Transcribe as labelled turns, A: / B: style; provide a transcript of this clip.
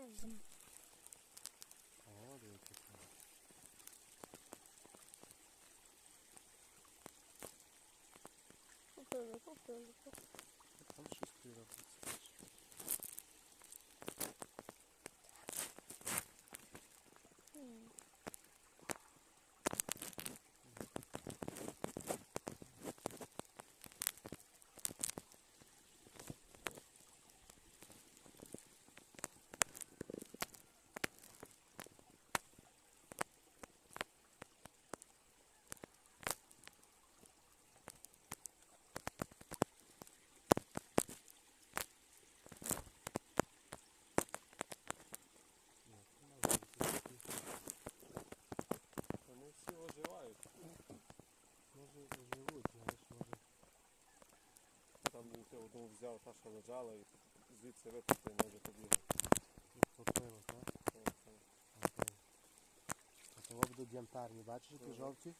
A: sevdim.
B: Aa diyor kesin. Çok öyle, çok
C: öyle, ти одну взяв, та що лежала, і звідси випустив, може тобі.
B: Підхопило, так? Окей. Того будуть янтарні, бачиш, які жовті?